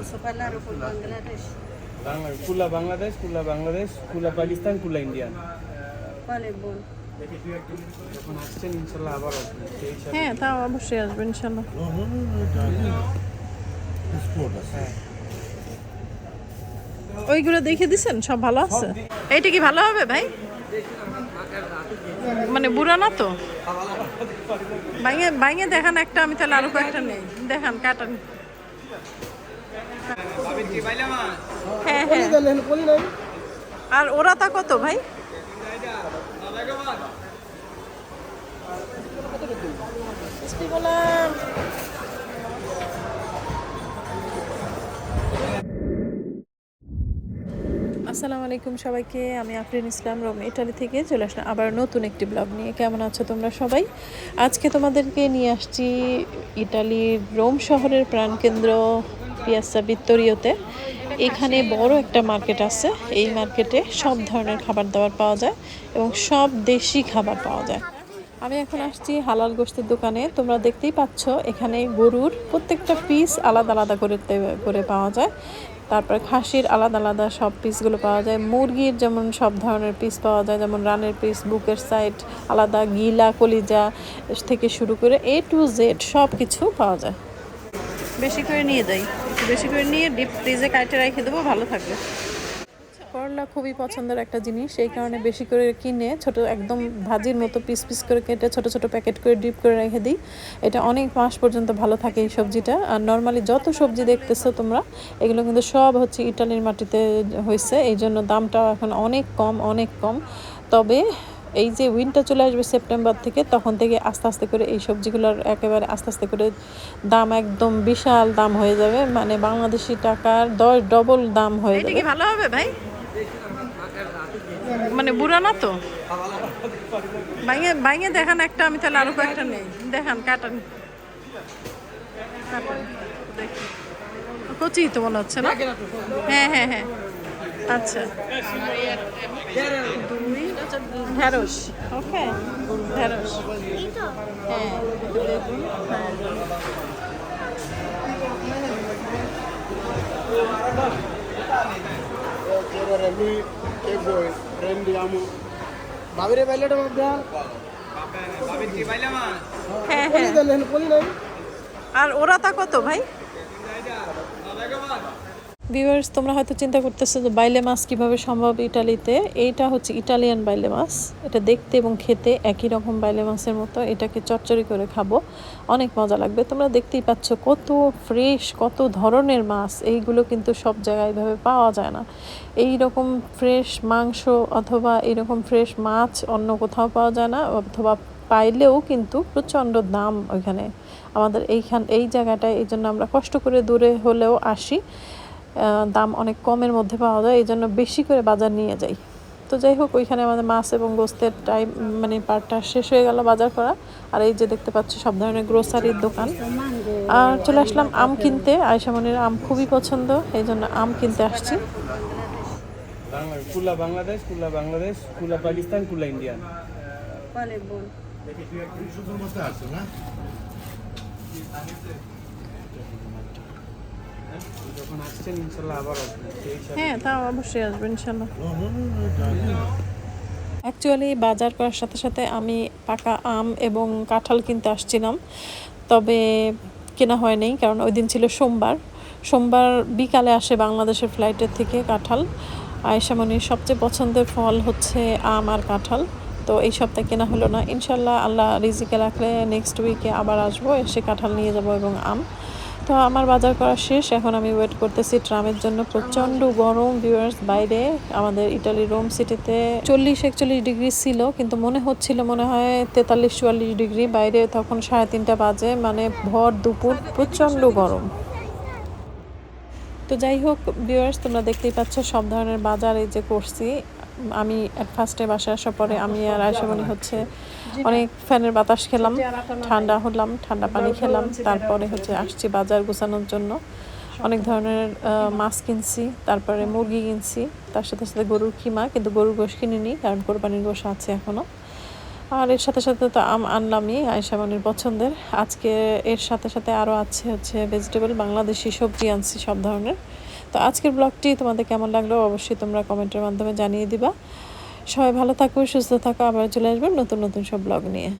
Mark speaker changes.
Speaker 1: Posso parlare con Bangladesh?
Speaker 2: Bangla কুলা বাংলাদেশ কুলা বাংলাদেশ কুলা পাকিস্তান কুলা ইন্ডিয়ান
Speaker 1: Quale è buono?
Speaker 2: যখন আসছেন ইনশাল্লাহ আবার আসবেন সেই হিসাবে
Speaker 3: হ্যাঁ তাও অবশ্যই আসবেন ইনশাল্লাহ। ওইগুলো দেখে দিছেন? সব ভালো আছে? এইটা কি ভালো হবে ভাই? মানে বুড়া না তো? বাইঙে বাইঙে দেখান একটা আমি তাহলে আরও কয়েকটা নেই। দেখান কাটান। হ্যাঁ হ্যাঁ। আর ওরা তা কত ভাই? আসসালামু আলাইকুম সবাইকে, আমি আফরিন ইসলাম রোম, ইটালি থেকে চলে আসলাম আবার নতুন একটি ব্লগ নিয়ে। কেমন আছো তোমরা সবাই? আজকে তোমাদেরকে নিয়ে আসছি ইটালির রোম শহরের প্রাণকেন্দ্র পিয়াসা ভিত্তরিওতে এখানে বড় একটা মার্কেট আছে। এই মার্কেটে সব ধরনের খাবার দাবার পাওয়া যায় এবং সব দেশি খাবার পাওয়া যায়। আমি এখন আসছি হালাল গোস্তের দোকানে। তোমরা দেখতেই পাচ্ছ, এখানে গরুর প্রত্যেকটা পিস আলাদা আলাদা করে করে পাওয়া যায়। তারপর খাসির আলাদা আলাদা সব পিসগুলো পাওয়া যায়। মুরগির যেমন সব ধরনের পিস পাওয়া যায়, যেমন রানের পিস বুকের সাইড আলাদা গিলা, কলিজা থেকে শুরু করে এ টু জেড সব কিছু পাওয়া যায়। বেশি করে নিয়ে যাই। একটু বেশি করে নিয়ে ডিপ ফ্রিজে কাটে রেখে দেবো, ভালো থাকবে। করলা খুবই পছন্দের একটা জিনিস, এই কারণে বেশি করে কিনে ছোট একদম ভাজির মতো পিস পিস করে কেটে ছোট ছোট প্যাকেট করে ডিপ করে রেখে দিই। এটা অনেক মাস পর্যন্ত ভালো থাকে এই সবজিটা। আর নর্মালি যত সবজি দেখতেছো তোমরা, এগুলো কিন্তু সব হচ্ছে ইটালির মাটিতে হয়েছে, এই জন্য দামটাও এখন অনেক কম অনেক কম। তবে এই যে উইন্টার চলে আসবে সেপ্টেম্বর থেকে তখন থেকে আস্তে আস্তে করে এই সবজিগুলোর একেবারে আস্তে আস্তে করে দাম একদম বিশাল দাম হয়ে যাবে। মানে বাংলাদেশি টাকার দশ ডবল দাম হয়ে যাবে। ভালো হবে ভাই? মানে বুড়া না তো? বাইঙে বাইঙে দেখান একটা আমি তাহলে আরও কয়েকটা নেই। দেখান কাটান। কচি তো মনে হচ্ছে না? হ্যাঁ হ্যাঁ হ্যাঁ। আচ্ছা। ঢেঁড়স। ওকে। ঢেঁড়স। হ্যাঁ। হ্যাঁ
Speaker 4: বাবির বাইলেটা
Speaker 3: হ্যাঁ হ্যাঁ। আর ওরা তা কত ভাই? ভিউয়ার্স তোমরা হয়তো চিন্তা করতেছো যে বাইলে মাছ কীভাবে সম্ভব ইটালিতে? এইটা হচ্ছে ইটালিয়ান বাইলে মাছ। এটা দেখতে এবং খেতে একই রকম বাইলে মাছের মতো। এটাকে চচ্চড়ি করে খাব। অনেক মজা লাগবে। তোমরা দেখতেই পাচ্ছ কত ফ্রেশ কত ধরনের মাছ। এইগুলো কিন্তু সব জায়গায় এভাবে পাওয়া যায় না। এই রকম ফ্রেশ মাংস অথবা এরকম ফ্রেশ মাছ অন্য কোথাও পাওয়া যায় না। অথবা পাইলেও কিন্তু প্রচণ্ড দাম ওইখানে। আমাদের এইখান, এই জায়গাটায় এই জন্য আমরা কষ্ট করে দূরে হলেও আসি। দাম অনেক কমের মধ্যে পাওয়া যায় এই জন্য বেশি করে বাজার নিয়ে যাই। তো যাই হোক ওইখানে আমাদের মাছ এবং গোস্তের টাইম মানে পার্টটা শেষ হয়ে গেল বাজার করা। আর এই যে দেখতে পাচ্ছি সব ধরনের গ্রোসারির দোকান। আর চলে আসলাম আম কিনতে। আয়সামনির আম খুবই পছন্দ এই জন্য আম কিনতে আসছি।
Speaker 2: কুলা বাংলাদেশ কুলা বাংলাদেশ কুলা পাকিস্তান কুলা ইন্ডিয়ান
Speaker 5: না?
Speaker 3: হ্যাঁ তাও অবশ্যই আসবেন ইনশাল্লাহ। অ্যাকচুয়ালি বাজার করার সাথে সাথে আমি পাকা আম এবং কাঁঠাল কিনতে আসছিলাম, তবে কেনা হয়নি কারণ ওই দিন ছিল সোমবার। সোমবার বিকালে আসে বাংলাদেশের ফ্লাইটের থেকে কাঁঠাল। আয়েশামনির সবচেয়ে পছন্দের ফল হচ্ছে আম আর কাঁঠাল, তো এই সপ্তাহে কেনা হলো না। ইনশাল্লাহ আল্লাহ রিজিকে রাখলে নেক্সট উইকে আবার আসব, এসে কাঁঠাল নিয়ে যাব এবং আম। তো আমার বাজার করা শেষ। এখন আমি ওয়েট করতেছি ট্রামের জন্য। প্রচণ্ড গরম ভিউয়ার্স বাইরে আমাদের ইটালি রোম সিটিতে চল্লিশ একচল্লিশ ডিগ্রি ছিল, কিন্তু মনে হচ্ছিল মনে হয় তেতাল্লিশ চুয়াল্লিশ ডিগ্রি। বাইরে তখন সাড়ে তিনটা বাজে মানে ভর দুপুর, প্রচণ্ড গরম। তো যাই হোক ভিউয়ার্স তোমরা দেখতেই পাচ্ছ সব ধরনের বাজার এই যে করছি। আমি ফার্স্টে বাসায় আসার পরে আমি আর আয়সামণি হচ্ছে অনেক ফ্যানের বাতাস খেলাম ঠান্ডা হলাম ঠান্ডা পানি খেলাম তারপরে হচ্ছে আসছি বাজার গোছানোর জন্য। অনেক ধরনের মাছ কিনছি তারপরে মুরগি কিনছি তার সাথে সাথে গরুর কিমা কিন্তু গরুর গোশ কিনিনি কারণ কোরবানির গোশ আছে এখনও আর এর সাথে সাথে তো আম আনলামই আয়সা মনির পছন্দের। আজকে এর সাথে সাথে আরও আছে হচ্ছে ভেজিটেবল বাংলাদেশি সবজি আনছি সব ধরনের। তো আজকের ব্লগটি তোমাদের কেমন লাগল অবশ্যই তোমরা কমেন্টের মাধ্যমে জানিয়ে দিবা। সবাই ভালো থাকো, সুস্থ থাকো, আবার চলে আসবেন নতুন নতুন সব ব্লগ নিয়ে।